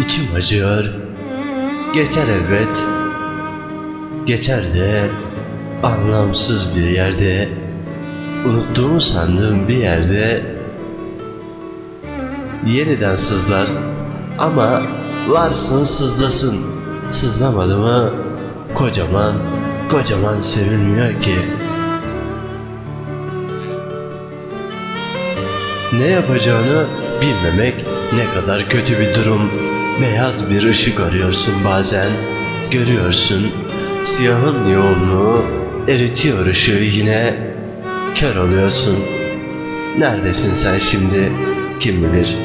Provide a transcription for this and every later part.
içim acıyor. Geçer elbet. Geçer de anlamsız bir yerde. Unuttuğumu sandığım bir yerde yeniden sızlar ama varsın sızlasın. Sızlamadı mı kocaman kocaman sevilmiyor ki. Ne yapacağını bilmemek ne kadar kötü bir durum. Beyaz bir ışık arıyorsun bazen. Görüyorsun. Siyahın yoğunluğu eritiyor ışığı yine. Kör oluyorsun. Neredesin sen şimdi? Kim bilir?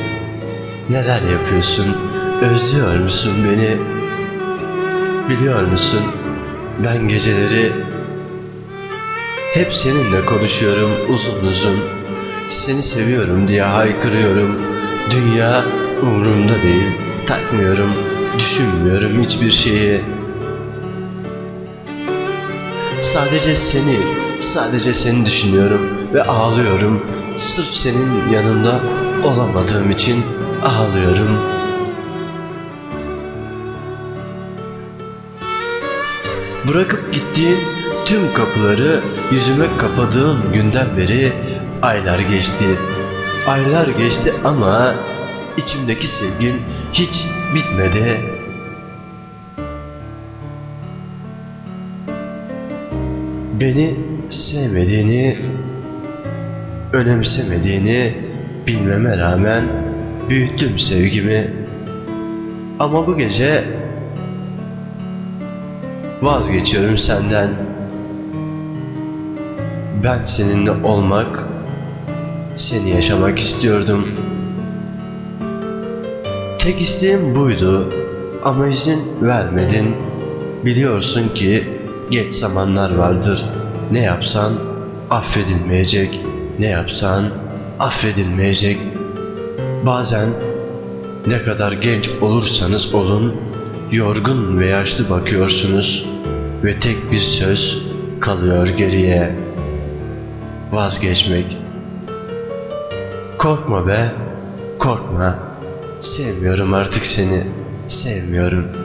Neler yapıyorsun? Özlüyor musun beni? Biliyor musun? Ben geceleri hep seninle konuşuyorum uzun uzun. Seni seviyorum diye haykırıyorum. Dünya umurumda değil. Takmıyorum. Düşünmüyorum hiçbir şeyi. Sadece seni, sadece seni düşünüyorum ve ağlıyorum. Sırf senin yanında olamadığım için ağlıyorum. Bırakıp gittiğin tüm kapıları yüzüme kapadığın günden beri aylar geçti. Aylar geçti ama içimdeki sevgin hiç bitmedi. Beni sevmediğini, önemsemediğini bilmeme rağmen büyüttüm sevgimi. Ama bu gece vazgeçiyorum senden. Ben seninle olmak, seni yaşamak istiyordum. Tek isteğim buydu ama izin vermedin. Biliyorsun ki geç zamanlar vardır. Ne yapsan affedilmeyecek. Ne yapsan affedilmeyecek. Bazen ne kadar genç olursanız olun, yorgun ve yaşlı bakıyorsunuz ve tek bir söz kalıyor geriye. Vazgeçmek. Korkma be, korkma. Sevmiyorum artık seni, sevmiyorum.